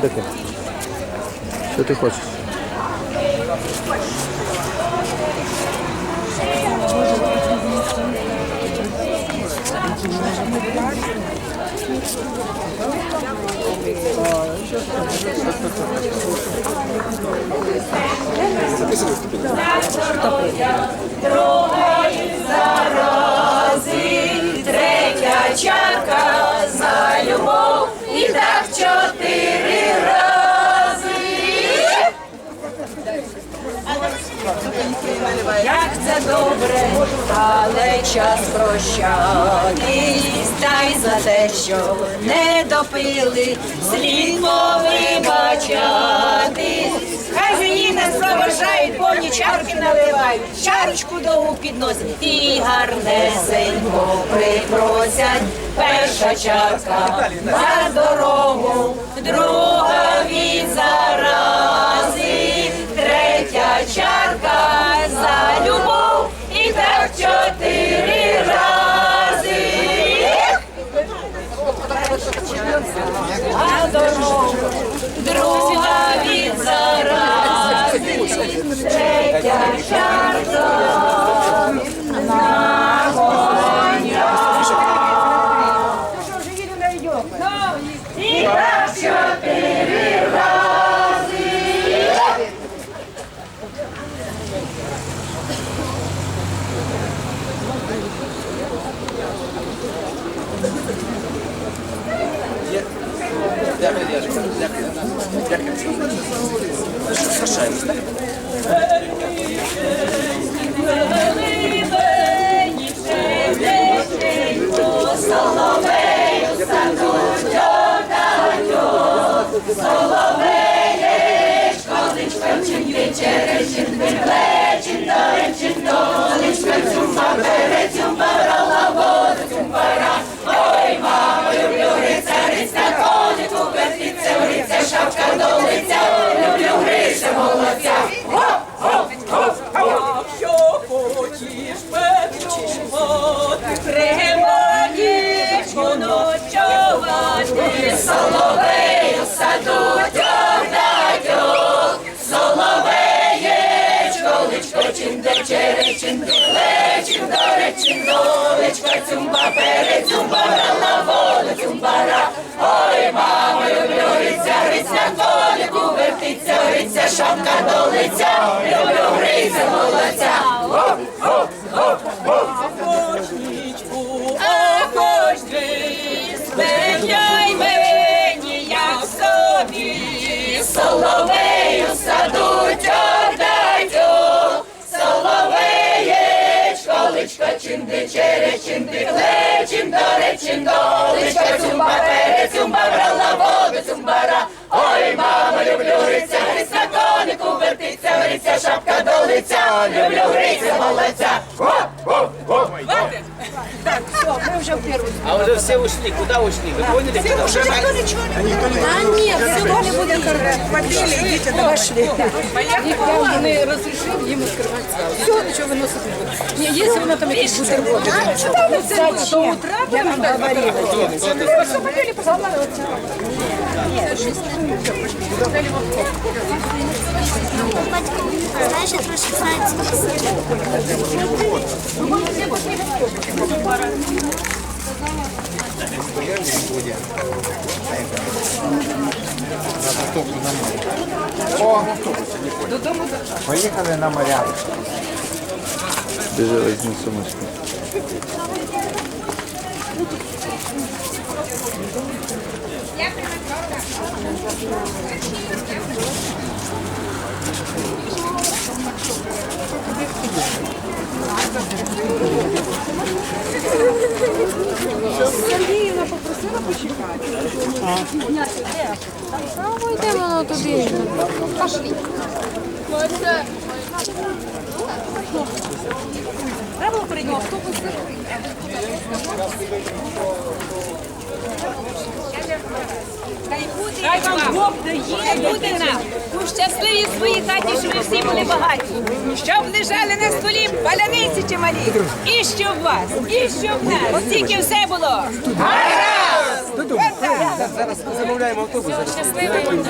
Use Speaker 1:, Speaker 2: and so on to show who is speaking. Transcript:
Speaker 1: Що таке? Що ти хочеш?
Speaker 2: Третя Як це добре, але час прощатись, та й за те, що не допили, слід повибачати. Хазяї нас проважають, повні чарки наливають, чарочку довгу підносять і гарнесенько припросять. Перша чарка за дорогу, друга від зарази,
Speaker 3: Що
Speaker 2: соловею саду тьох Соловеєчко, личко, чинде, чере, чинде, лечин, доре, чиндолечко, цюмба, пере, цюмба, брала воду, цюмбара. Ой, мамо, люблю гриця, гриць на коліку вертиться, гриця, шапка до лиця, люблю гриця, молодця.
Speaker 3: Охочничку, охоч
Speaker 2: Спевняй мені, собі, соловею в саду тьордатю, соловеєчко, личко, чинди, чере, чинди, кле, чиндоре, чиндолечко, цюмба, пере, цюмба, брала воду, цюмбара. Ой, мамо, люблю гриця, гриць на конику вертиться, гриця, шапка до лиця, люблю гриця, молодця.
Speaker 4: А уже все ушли. Куда ушли? Вы поняли? Куда ушли?
Speaker 5: А нет, все не будем Побили, идите, да пошли. Я не разрешил ему скрывать. Все, ничего выносить не буду. Не, если она там якісь бутерброды. Ну, це до утра, я вам говорила. Все, побили, пожалуйста.
Speaker 6: Знаєш, я трошки знаю
Speaker 1: Поїхали на моря. Біжи, візьми сумочку.
Speaker 5: Сергіївна
Speaker 6: воно туди. Пошли.
Speaker 2: Хай вам Бог дає буде нам у щасливій своїй хаті, щоб ви всі були багаті, щоб лежали на столі паляниці чималі, і щоб вас, і щоб нас, от тільки все було. Гаразд! Отак!
Speaker 7: замовляємо автобус.
Speaker 2: Щасливий.